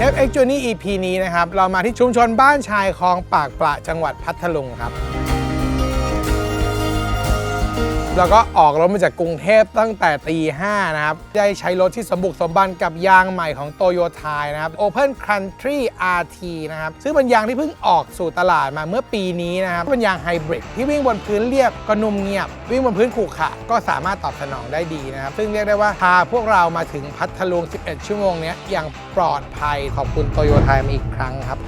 ชฟเอ็กจูนี่ EP นี้นะครับ เรามาที่ชุมชนบ้านชายคลองปากปละจังหวัดพัทลุงครับ แล้วก็ออกรถมาจากกรุงเทพตั้งแต่ตีห้านะครับ ได้ใช้รถที่สมบุกสมบันกับยางใหม่ของโตโยทายนะครับ Open Country RT นะครับ ซึ่งเป็นยางที่เพิ่งออกสู่ตลาดมาเมื่อปีนี้นะครับ เป็นยางไฮบริดที่วิ่งบนพื้นเรียบก็นุ่มเงียบ วิ่งบนพื้นขรุขระก็สามารถตอบสนองได้ดีนะครับ ซึ่งเรียกได้ว่าพาพวกเรามาถึงพัทลุง 11 ชั่วโมงนี้อย่างปลอดภัยขอบคุณโตโยทายมาอีกครั้งครับ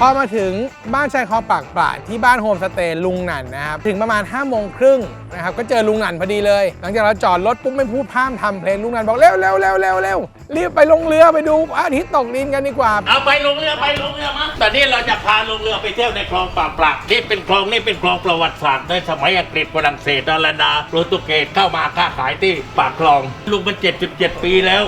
พอมาถึงบ้านชายคลองปากปราดที่บ้านโฮมสเตย์ลุงหนันนะครับ ถึงประมาณ5้าโมงครึ่งนะครับ ก็เจอลุงหนันพอดีเลย หลังจากเราจอดรถปุ๊บไม่พูดพร่ำทำเพลงลุงหนันบอกเร็วเร็วเร็วเร็วเร็วรีบไปลงเรือไปดูพระอาทิตย์ตกดินกันดีกว่า เอาไปลงเรือไปลงเรือมาตอนนี้เราจะพาลงเรือไปเที่ยวในคลองปากปลักนี่เป็นคลองนี่เป็นคลองประวัติศาสตร์ในสมัยอังกฤษฝรั่งเศสดอลลาร์ดาโปรตุเกสเข้ามาค้าขายที่ปากคลองลุงมัน77 ปีแล้ว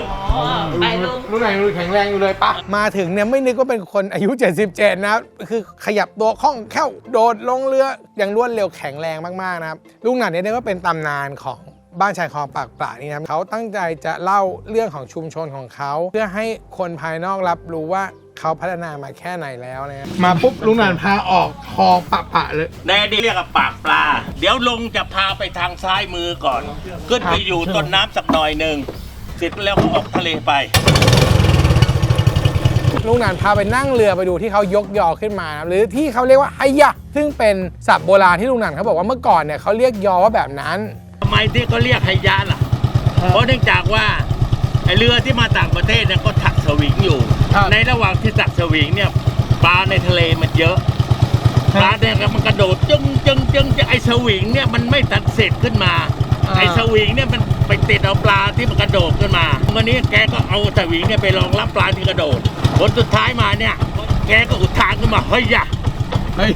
ไปลุงลุงหนันยังดูแข็งแรงอยู่เลยปะมาถึงเนี่ยไม่นึกว่าเป็นคนอายุ 77นะครับคือขยับตัวคล่องแคล่วโดดลงเรืออย่างรวดเร็วแข็งแรงมากๆนะครับลุงหนันเนี่ยเรียกว่าเป็นตำนานของบ้านชายคลองปากปรานี่นะครับเขาตั้งใจจะเล่าเรื่องของชุมชนของเขา เพื่อให้คนภายนอกรับรู้ว่าเขาพัฒนามาแค่ไหนแล้วนะมาปุ๊บลุงหนันพาออกคลองปะปะเลยในอดีตเรียกว่าปากปลา เดี๋ยวลุงจะพาไปทางซ้ายมือก่อน ขึ้นไปอยู่ต้นน้ำสักหน่อยหนึ่งเสร็จแล้วก็ออกทะเลไป ลุงหนันพาไปนั่งเรือไปดูที่เขายกยอขึ้นมานะครับหรือที่เขาเรียกว่าไฮยะ ซึ่งเป็นศัพท์โบราณที่ลุงหนันเขาบอกว่าเมื่อก่อนเนี่ยเขาเรียกยอว่าแบบนั้นทำไมที่เขาเรียกไฮยะล่ะ เพราะเนื่องจากว่าไอเรือที่มาต่างประเทศเนี่ยก็ถักสวิงอยู่ครับในระหว่างที่ถักสวิงเนี่ยปลาในทะเลมันเยอะปลาเนี่ยมันกระโดดจึงจึงจึงจะไอสวิงเนี่ยมันไม่ตัดเสร็จขึ้นมาอ่า ไอสวิงเนี่ยมันไปติดเอาปลาที่มันกระโดดขึ้นมา วันนี้แกก็เอาสวิงเนี่ยไปรองรับปลาที่กระโดด ผลสุดท้ายมาเนี่ย แกก็อุทานขึ้นมาเฮ้ยยะเฮ้ย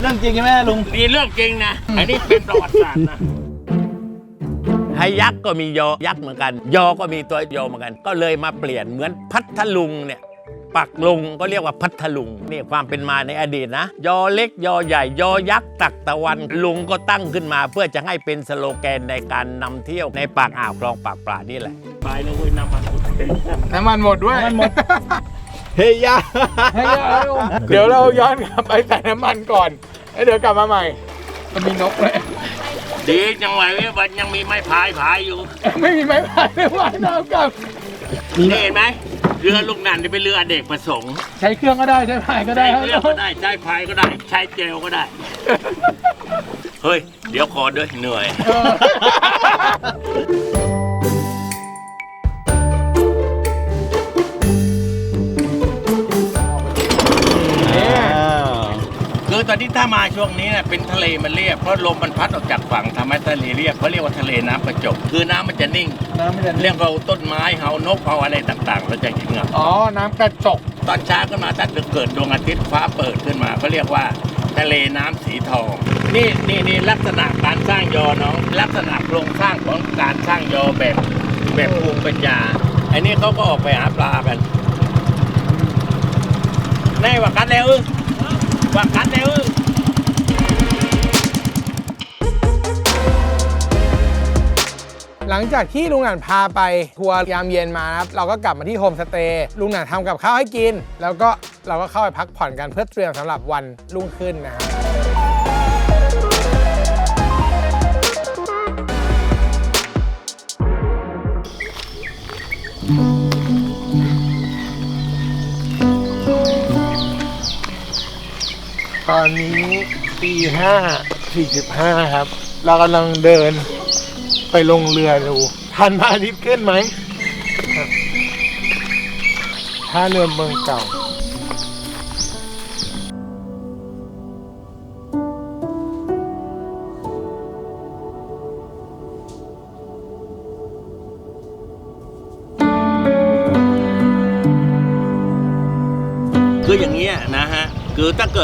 เรื่องจริงใช่ไหมลุงนี่เรื่องจริงนะอันนี้เป็นประวัติศาสตร์นะไฮยักษ์ก็มียอยักษ์เหมือนกัน ยอก็มีตัวยอเหมือนกัน ก็เลยมาเปลี่ยนเหมือนพัทลุงเนี่ย ปักลุงก็เรียกว่าพัทลุงนี่ความเป็นมาในอดีตนะ ยอเล็กยอใหญ่ ยอยักษ์ตักตะวันลุงก็ตั้งขึ้นมา เพื่อจะให้เป็นสโลแกนในการนำเที่ยวในปากอ่าวคลองปากปลานี่แหละไปเลยเว้ยน้ำมันน้ำมันหมดด้วยน้ำมันหมดเฮียเดี๋ยวเราย้อนกลับไปใส่น้ำมันก่อนแล้วเดี๋ยวกลับมาใหม่มันมีนกเลยดีจังไงเว้ยมันยังมีไม้พายพายอยู่ ไม่มีไม้พายไม่ว่ายน้ำกลับ นี่เห็นไหมเรือลูกนันนี่เป็นเรืออเนกประสงค์ใช้เครื่องก็ได้ใช้พายก็ได้ใช้ครับเรือก็ได้ใช้พายก็ได้ ใช้เจลก็ได้ เฮ้ย เดี๋ยวขอด้วยเหนื่อย คือตอนที่ถ้ามาช่วงนี้เนี่ยเป็นทะเลมันเรียบเพราะลมมันพัดออกจากฝั่งทำให้ทะเลเรียบเขาเรียกว่าทะเลน้ำประจบคือน้ำมันจะนิ่ง น้ำไม่ได้เรื่องเราต้นไม้เฮานกเฮาอะไรต่างๆ เราจะเห็นครับอ๋อ น้ำกระจก ตอนเช้าขึ้นมาถ้าเกิดดวงอาทิตย์ฟ้าเปิดขึ้นมาเขาเรียกว่าทะเลน้ำสีทอง นี่นี่นี่ลักษณะการสร้างยอน้องลักษณะโครงสร้างของการสร้างยอแบบแบบภูมิปัญญา อันนี้เขาก็ออกไปหาปลากันแน่ว่ากันแล้วอึ้ง ว่ากันแล้วอึ้งหลังจากที่ลุงหนานพาไปทัวร์ยามเย็นมานะครับ เราก็กลับมาที่โฮมสเตย์ลุงหนานทำกับข้าวให้กิน แล้วก็เราก็เข้าไปพักผ่อนกันเพื่อเตรียมสำหรับวันรุ่งขึ้นนะครับ ตอนนี้ตีห้าสี่สิบห้าครับ เรากำลังเดินไปลงเรือดูทันพระอาทิตย์ขึ้นไหมท่าเรือเมืองเก่า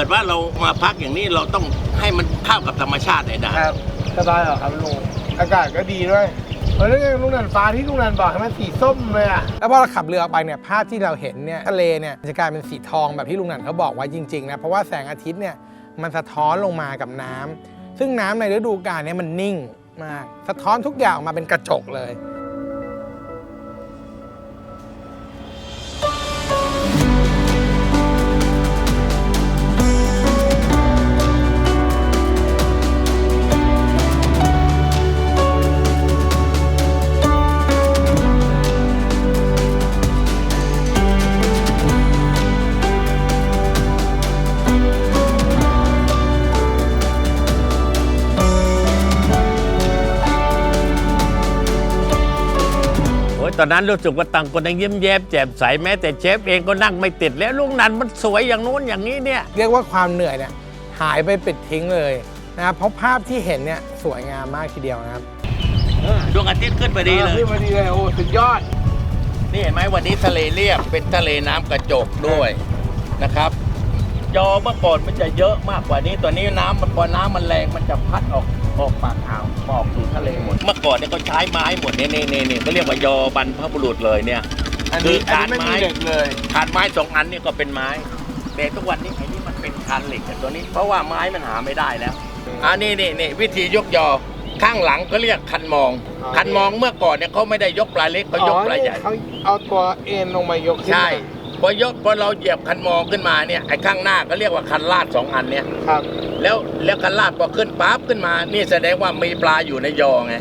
ดว่าเรามาพักอย่างนี้เราต้องให้มันเข้ากับธรรมชาติให้ได้ครับ สบายเหรอครับลุง อากาศก็ดีด้วยเออแล้วไงลุงนันฟ้าที่ลุงนันบอกให้มันสีส้มเลยอะแล้วพอเราขับเรือออกไปเนี่ยภาพที่เราเห็นเนี่ยทะเลเนี่ยจะกลายเป็นสีทองแบบที่ลุงนันเขาบอกไว้จริงๆนะเพราะว่าแสงอาทิตย์เนี่ยมันสะท้อนลงมากับน้ำซึ่งน้ำในฤดูกาลเนี่ยมันนิ่งมาก สะท้อนทุกอย่างออกมาเป็นกระจกเลย ตอนนั้นรู้สึกว่าต่างคนต่างยิ้มแย้มแจ่มใสแม้แต่เชฟเองก็นั่งไม่ติดแล้วลุงนันมันสวยอย่างนู้นอย่างนี้เนี่ยเรียกว่าความเหนื่อยเนี่ยหายไปปิดทิ้งเลยนะครับเพราะภาพที่เห็นเนี่ยสวยงามมากทีเดียวนะครับดวงอาทิตย์ขึ้นพอดีเลย ขึ้นมาดีเลยโอ้สุดยอด นี่เห็นไหมวันนี้ทะเลเรียบเป็นทะเลน้ำกระจกด้วยนะครับยอเมื่อก่อนมันจะเยอะมากกว่านี้ตอนนี้น้ำมันพอน้ำมันแรงมันจะพัดออก ออกปากอ่าวออกสู่ทะเลหมด เมื่อก่อนเนี่ยเขาใช้ไม้หมดเนี่ยนี่นี่นี่เขาเรียกว่ายอบรรพบุรุษเลยเนี่ย อันคืนี้ออักานรนี้ไม่ไม้มีเด็กเลยคานไม้สองอันนี่ก็เป็นไม้ แต่ทุกวันนี้ไอ้นี่มันเป็นคานเหล็กกันตัวนี้ เพราะว่าไม้มันหาไม่ได้แล้วอันนี้นี่นี่วิธียกยอข้างหลังก็เรียกคันมอง คันมองเมื่อก่อนเนี่ยเขาไม่ได้ยกปลายเล็กเขายกปลายใหญ่เขาเอาตัวเอ็นลงมายกขึ้นใช่พอยกพอเราเหยียบคันมองขึ้นมาเนี่ยไอ้ข้างหน้าก็เรียกว่าคันลาดสองอันเนี่ย ครับ แล้วแล้วคันลาดพอขึ้นปั๊บขึ้นมา นี่แสดงว่ามีปลาอยู่ในยอไง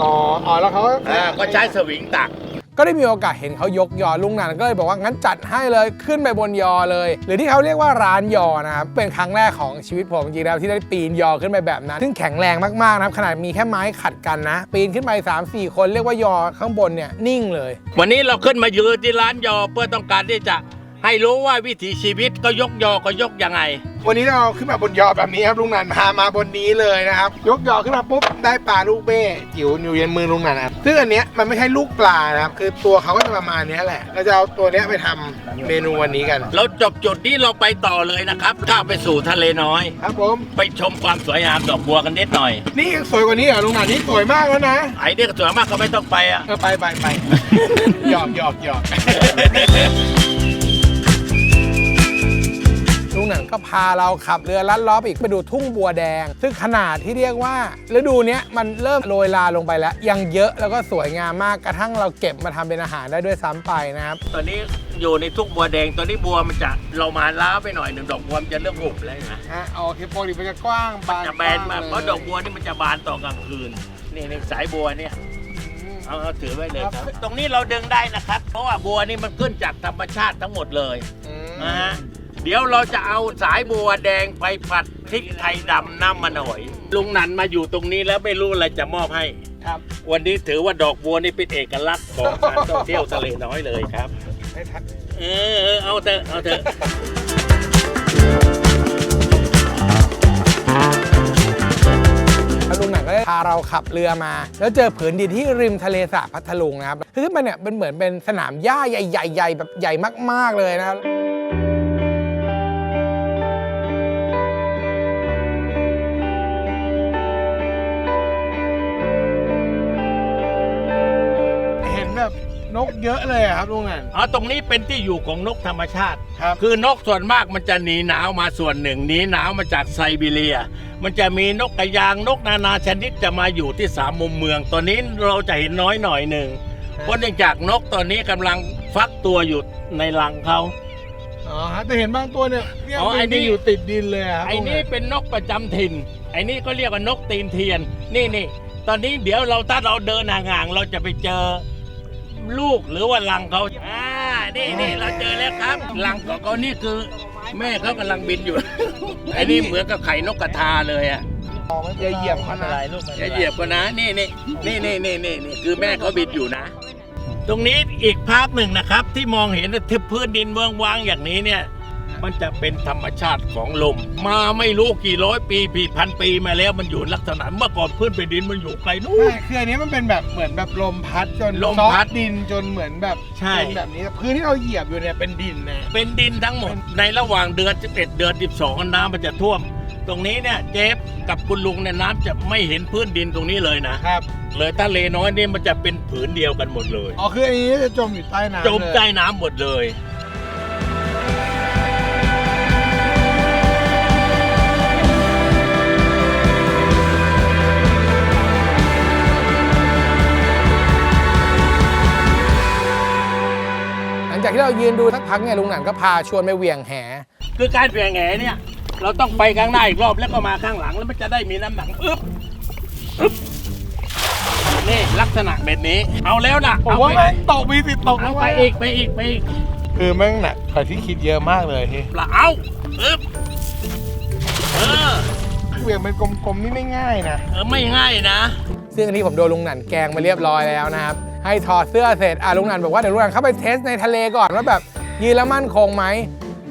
อ๋ออ๋อแล้วเขาอ่าก็ใช้สวิงตัก ก็ได้มีโอกาสเห็นเขายกยอลุงหนันก็เลยบอกว่างั้นจัดให้เลยขึ้นไปบนยอเลย หรือที่เขาเรียกว่าร้านยอนะครับเป็นครั้งแรกของชีวิตผมจริงๆแล้วที่ได้ปีนยอขึ้นไปแบบนั้น ซึ่งแข็งแรงมากๆนะครับขนาดมีแค่ไม้ขัดกันนะ ปีนขึ้นไป3-4 คนเรียกว่ายอข้างบนเนี่ยนิ่งเลย วันนี้เราขึ้นมายืนที่ร้านยอเพื่อต้องการที่จะ ให้รู้ว่าวิถีชีวิตก็ยกยอก็ยกยังไง วันนี้เราขึ้นมาบนยอแบบนี้ครับลุงหนันพามาบนนี้เลยนะครับ ยกยอขึ้นมาปุ๊บได้ปลาลูกเบ้จิ๋วอยู่ในมือลุงหนันนะครับซึ่งอันเนี้ยมันไม่ใช่ลูกปลานะครับคือตัวเขาก็จะประมาณเนี้ยแหละเราจะเอาตัวเนี้ยไปทำเมนูวันนี้กัน เราจบจุดนี้เราไปต่อเลยนะครับก้าวไปสู่ทะเลน้อย ครับผมไปชมความสวยงามดอกบัวกันนิดหน่อย นี่ยังสวยกว่านี้เหรอลุงหนันนี่สวยมากแล้วนะไอ้เนี่ยก็สวยมากก็ไม่ต้องไปอะ เออไปไปไปหยอกหยอกหยอก ก็พาเราขับเรือลัดล้อไปอีกไปดูทุ่งบัวแดง ซึ่งขนาดที่เรียกว่าฤดูเนี้ยมันเริ่มโรยลาลงไปแล้ว ยังเยอะแล้วก็สวยงามมากกระทั่งเราเก็บมาทำเป็นอาหารได้ด้วยซ้ำไปนะครับตอนนี้อยู่ในทุ่งบัวแดงตอนนี้บัวมันจะเรามาล้าไปหน่อยหนึ่งดอกบัวมันจะเริ่มหุบแล้วนะฮะอ๋อคือปกติมันจะกว้างบานจะแบนมากเพราะดอกบัวนี่มันจะบานตอนกลางคืนนี่ในสายบัวเนี่ยเอาเอาถือไว้เลยครับ ตรงนี้เราดึงได้นะครับ เพราะว่าบัวนี่มันขึ้นจากธรรมชาติทั้งหมดเลยอืมนะฮะ เดี๋ยวเราจะเอาสายบัวแดงไปผัดพริกไทยดำน้ำมันหอย ลุงนันมาอยู่ตรงนี้แล้วไม่รู้อะไรจะมอบให้ครับ วันนี้ถือว่าดอกบัวนี่เป็นเอกลักษณ์ของการท่องเที่ยวทะเลน้อยเลยครับให้ทักเออเออเอาเถอะเอาเถอะแล้วลุงหนังก็ได้พาเราขับเรือมา แล้วเจอผืนดินที่ริมทะเลสาบพัทลุงนะครับคือขึ้นไปเนี่ยเป็นเหมือนเป็นสนามหญ้าใหญ่ๆๆแบบใหญ่มากๆเลยนะครับ นกเยอะเลยอะครับลุงหนันอ๋อตรงนี้เป็นที่อยู่ของนกธรรมชาติ ครับ คือนกส่วนมากมันจะหนีหนาวมาส่วนหนึ่งหนีหนาวมาจากไซบีเรีย มันจะมีนกกระยางนกนานาชนิดจะมาอยู่ที่สามมุมเมืองตอนนี้เราจะเห็นน้อยหน่อยหนึ่งเพราะเนื่องจากนกตอนนี้กำลังฟักตัวอยู่ในรังเขาอ๋อฮะแต่เห็นบางตัวเนี่ยเนี่ยอ๋อไอ้นี่ที่อยู่ติดดินเลยอะครับไอ้นี่ลุงหเป็นนกประจำถิ่นไอ้นี่ก็เรียกว่านกตีนเทียนนี่นี่ตอนนี้เดี๋ยวเราถ้าเราเดินห่างๆเราจะไปเจอ ลูกหรือว่ารังเขาอ่านี่นี่เราเจอแล้วครับรังของเขานี่คือแม่เขากำลังบินอยู่ไอ้นี่เหมือนกับไข่นกกระทาเลยอะอย่าเหยียบมันนะอย่าเหยียบกันนะนี่นี่นี่นี่นี่นี่นี่คือแม่เขาบินอยู่นะ ตรงนี้อีกภาพหนึ่งนะครับ ที่มองเห็นทึบพื้นดินเมืองวางอย่างนี้เนี่ย มันจะเป็นธรรมชาติของลม มาไม่รู้กี่ร้อยปีปีพันปีมาแล้วมันอยู่ลักษณะเมื่อก่อนพื้นแผ่นดินมันอยู่ไกลนู้นใช่คืออันนี้มันเป็นแบบเหมือนแบบลมพัดจนลมพัดซอกดินจนเหมือนแบบใช่ เป็นแบบนี้พื้นที่เราเหยียบอยู่เนี่ยเป็นดินนะ เป็นดินทั้งหมด ในระหว่างเดือน11เดือน12น้ำมันจะท่วม ตรงนี้เนี่ยเจฟกับคุณลุงเนี่ยน้ำจะไม่เห็นพื้นดินตรงนี้เลยนะครับ เลยทะเลน้อยนี่มันจะเป็นผืนเดียวกันหมดเลย อ๋อคืออันนี้จะจมอยู่ใต้น้ำจมเลยใต้น้ำหมดเลย ที่เรายืนดูสักพักเนี่ยลุงหนันก็พาชวนไปเหวี่ยงแห คือการเปลี่ยนแหเนี่ย เราต้องไปข้างหน้าอีกรอบแล้วก็มาข้างหลังแล้วมันจะได้มีน้ำหนักอึ๊บอึ๊บนี่ลักษณะแบบนี้ เอาแล้วนะผมเอาว่าไปแม่งตกมีสิทธิ์ตกเอานะไปเว้ยอีกไปอีกไปอีกคือแม่งหนักกว่าที่คิดเยอะมากเลยที่ปลาเอาอึ๊บเออเหวี่ยงเป็นกลมๆนี่ไม่ง่ายนะ เออไม่ง่ายนะ ซึ่งอันนี้ผมโดนลุงหนันแกงมาเรียบร้อยแล้วนะครับ ให้ถอดเสื้อเสร็จอะลุงหนันบอกว่าเดี๋ยวลุงหนันเข้าไปเทสในทะเลก่อนว่าแบบยืนแล้วมั่นคงไหม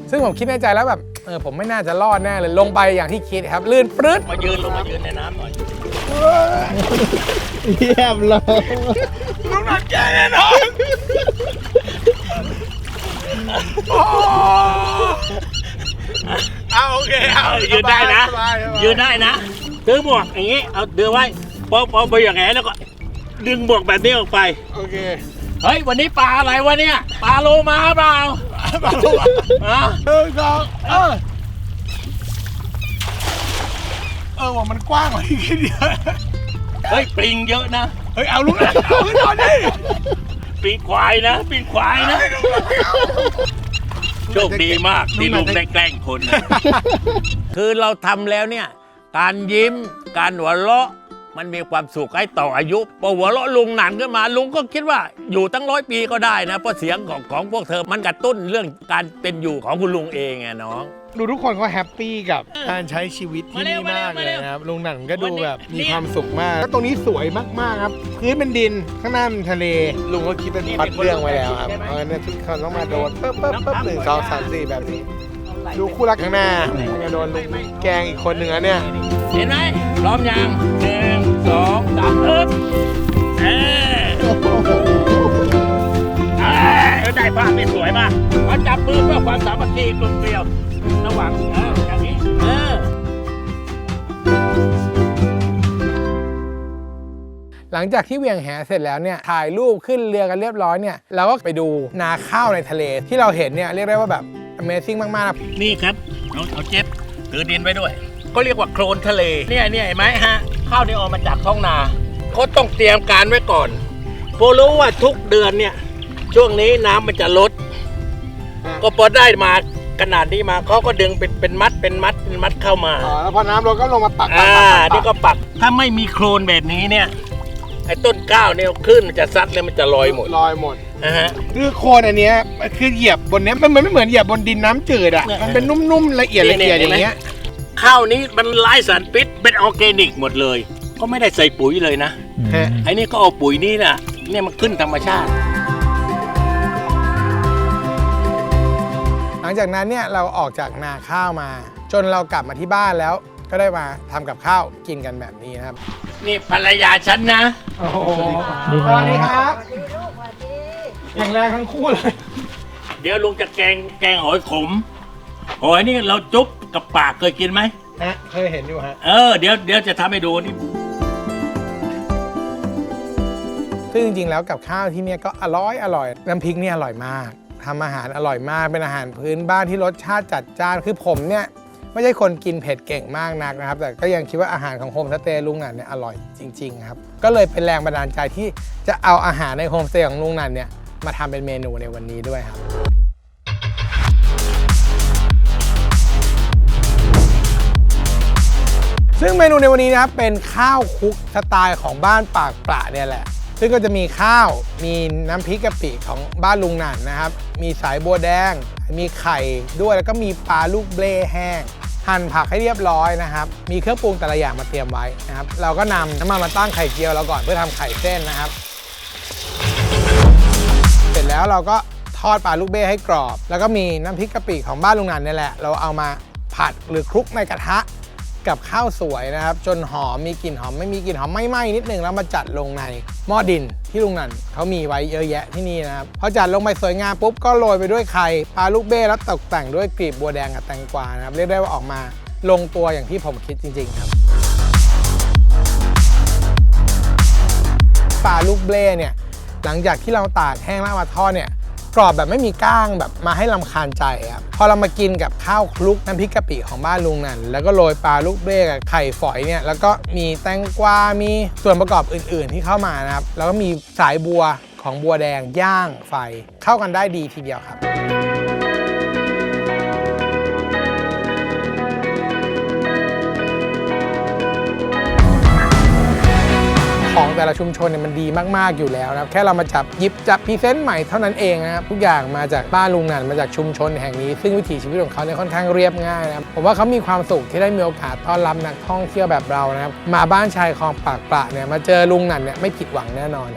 ซึ่งผมคิดในใจแล้วแบบเออผมไม่น่าจะรอดแน่เลยลงไปอย่างที่คิดครับ ลื่นปรึ๊ดมายืนลงมายืนในน้ำหน่อยเยี่ยมเลยลุงหนันแกแน่นอนเอาโอเคเอายืนได้นะสบายสบายยืนได้นะถือหมวกอย่างนี้เอาเดือไว้พอพอไปอย่างไงแล้วก็ ดึงหมวกแบบนี้ออกไป โอเคเฮ้ย วันนี้ปลาอะไรวะเนี่ย ปลาโลมาเปล่าปลาโลมาฮะหนึ่งสองเออเออว่ามันกว้างกว่าที่คิดเยอะเฮ้ยปลิงเยอะนะ เฮ้ยเอาลุงหนันเอาขึ้นก่อนดิปลิงควายนะปลิงควายนะ โชคดีมากที่ลุงได้แกล้งคนนะคือเราทำแล้วเนี่ย การยิ้ม การหัวเราะ มันมีความสุขให้ต่ออายุพอหัวเราะลุงหนันขึ้นมาลุงก็คิดว่าอยู่ตั้งร้อยปีก็ได้นะเพราะเสียงของของพวกเธอมันกระตุ้นเรื่องการเป็นอยู่ของคุณลุงเองไงน้อง ดูทุกคนเขาแฮปปี้กับการใช้ชีวิตที่นี่มากเลยนะครับลุงหนันก็ดูแบบมีความสุขมากแล้วตรงนี้สวยมากๆครับพื้นเป็นดินข้างหน้าเป็นทะเลลุงก็คิดเป็นพล็อดเรื่องไว้แล้วครับเพราะฉะนั้นทุกคนต้องมาโดนปึ๊บปึ๊บปึ๊บหนึ่งสองสามสี่แบบนี้ ดูคู่รักข้างหน้ามันจะโดนลุงแกล้งอีกคนหนึ่งแล้วเนี่ย เห็นไหมพร้อมยังหนึ่งสองสามเอิบเออเออได้ภาพที่สวยมากมาจับมือเพื่อความสามัคคีกลมเกลียวระหว่างเอออย่างนี้เออ หลังจากที่เหวียงแหเสร็จแล้วเนี่ยถ่ายรูปขึ้นเรือกันเรียบร้อยเนี่ยเราก็ไปดูนาข้าวในทะเลที่เราเห็นเนี่ยเรียกได้ว่าแบบ Amazing มากๆนะนี่ครับเอาเอาเจ็บถือดินไว้ด้วย ก็เรียกว่าโคลนทะเล เนี่ยเนี่ยเห็นไหมฮะ ข้าวนี่ออกมาจากท้องนาเขาต้องเตรียมการไว้ก่อนเพราะรู้ว่าทุกเดือนเนี่ย ช่วงนี้น้ำมันจะลด ก็พอได้มาขนาดนี้มาเขาก็ดึงเป็นเป็นมัดเป็นมัดเป็นมัดเข้ามา อ๋อแล้วพอน้ำลดก็ลงมาปักปัอ่ากปักปักนี่ก็ปัก ถ้าไม่มีโคลนแบบนี้เนี่ย ไอ้ต้นก้าวเนี่ยขึ้นมันจะซัดเลยมันจะลอยหมด ลอยหมด นะฮะ คือโคลนอันเนี้ยคือเหยียบบนเนี้ยมันมันไม่เหมือนเหยียบบนดินน้ำจืดอะเนี่ย มันเป็นนุ่มๆละเอียดละเอียดอย่างเงี้ยข้าวนี้มันไร้สารพิษเป็นออร์แกนิกหมดเลย ก็ไม่ได้ใส่ปุ๋ยเลยนะ ฮะไอ้นี่ก็เอาปุ๋ยนี่น่ะ เนี่ยมันขึ้นธรรมชาติ หลังจากนั้นเนี่ยเราออกจากนาข้าวมา จนเรากลับมาที่บ้านแล้ว ก็ได้มาทำกับข้าวกินกันแบบนี้นะครับนี่ภรรยาฉันนะ โอ้โหสวัสดีครับ แข็งแรงทั้งคู่เลย เดี๋ยวลุงจะแกงแกงหอยขม หอยนี่เราจุ๊บกับปากเคยกินไหม ฮะ เคยเห็นอยู่ฮะ เออ เดี๋ยวเดี๋ยวจะทำให้ดูนี่ ซึ่งจริงๆแล้วกับข้าวที่เนี่ยก็อร่อยอร่อยน้ำพริกเนี่ยอร่อยมากทำอาหารอร่อยมากเป็นอาหารพื้นบ้านที่รสชาติจัดจ้านคือผมเนี่ยไม่ใช่คนกินเผ็ดเก่งมากนักนะครับ แต่ก็ยังคิดว่าอาหารของโฮมสเตย์ลุงหนันเนี่ยอร่อยจริงๆครับก็เลยเป็นแรงบันดาลใจที่จะเอาอาหารในโฮมสเตย์ของลุงหนันเนี่ย มาทำเป็นเมนูในวันนี้ด้วยครับซึ่งเมนูในวันนี้นะครับเป็นข้าวคลุกสไตล์ของบ้านปากปละเนี่ยแหละ ซึ่งก็จะมีข้าวมีน้ำพริกกะปิของบ้านลุงหนันนะครับ มีสายบัวแดง มีไข่ด้วยแล้วก็มีปลาลูกเบลแห้ง หั่นผักให้เรียบร้อยนะครับ มีเครื่องปรุงแต่ละอย่างมาเตรียมไว้นะครับ เราก็นำน้ำมันมาตั้งไข่เจียวเราก่อนเพื่อทำไข่เส้นนะครับ แล้วเราก็ทอดปลาลูกเบ้ให้กรอบ แล้วก็มีน้ำพริกกะปิของบ้านลุงนันนี่แหละ เราเอามาผัดหรือคลุกในกระทะกับข้าวสวยนะครับ จนหอมมีกลิ่นหอมไม่มีกลิ่นหอมไม่ไหม้นิดนึงแล้วมาจัดลงในหม้อดินที่ลุงนันเขามีไว้เยอะแยะที่นี่นะครับพอจัดลงไปสวยงามปุ๊บก็โรยไปด้วยไข่ปลาลูกเบ้แล้วตกแต่งด้วยกลีบบัวแดงกับแตงกวานะครับเรียกได้ว่าออกมาลงตัวอย่างที่ผมคิดจริง ๆ ครับปลาลูกเบ้เนี่ย หลังจากที่เราตากแห้งแล้วมาทอดเนี่ยกรอบแบบไม่มีก้างแบบมาให้ลำคาญใจครับพอเรามากินกับข้าวคลุกน้ำพริกกะปิของบ้านลุงนั่นแล้วก็โรยปลาลูกเบ้กับไข่ฝอยเนี่ยแล้วก็มีแตงกวา มีส่วนประกอบอื่น ๆ ที่เข้ามานะครับแล้วก็มีสายบัวของบัวแดงย่างไฟเข้ากันได้ดีทีเดียวครับ แต่ละชุมชนเนี่ยมันดีมากๆอยู่แล้วนะครับแค่เรามาจับยิบจับพรีเซนต์ใหม่เท่านั้นเองนะครับทุกอย่างมาจากบ้านลุงนันมาจากชุมชนแห่งนี้ ซึ่งวิถีชีวิตของเขาเนี่ยค่อนข้างเรียบง่ายนะครับผมว่าเขามีความสุขที่ได้มีโอกาสต้อนรับนักท่องเที่ยวแบบเรานะครับมาบ้านชายคลองปากปละเนี่ยมาเจอลุงนันเนี่ยไม่ผิดหวังแน่นอน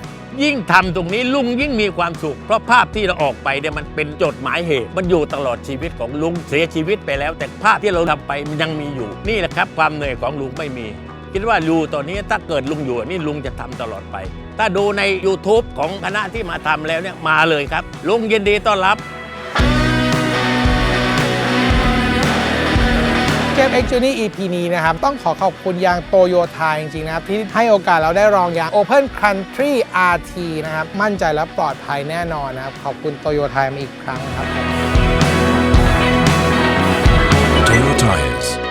ยิ่งทำตรงนี้ลุงยิ่งมีความสุข เพราะภาพที่เราออกไปเนี่ยมันเป็นจดหมายเหตุ มันอยู่ตลอดชีวิตของลุงเสียชีวิตไปแล้ว แต่ภาพที่เราทำไปมันยังมีอยู่ นี่แหละครับ ความเหนื่อยของลุงไม่มี คิดว่าดูตอนนี้ถ้าเกิดลุงอยู่นี่ลุงจะทำตลอดไป ถ้าดูใน YouTube ของคณะที่มาทำแล้วเนี่ยมาเลยครับ ลุงยินดีต้อนรับเกม X Journey EP นี้นะครับ ต้องขอขอบคุณยางโตโยต้าจริง ๆ นะครับ ที่ให้โอกาสเราได้ลองยาง Open Country RT นะครับ มั่นใจและปลอดภัยแน่นอนนะครับ ขอบคุณโตโยต้ามาอีกครั้งครับ Toyo Tires.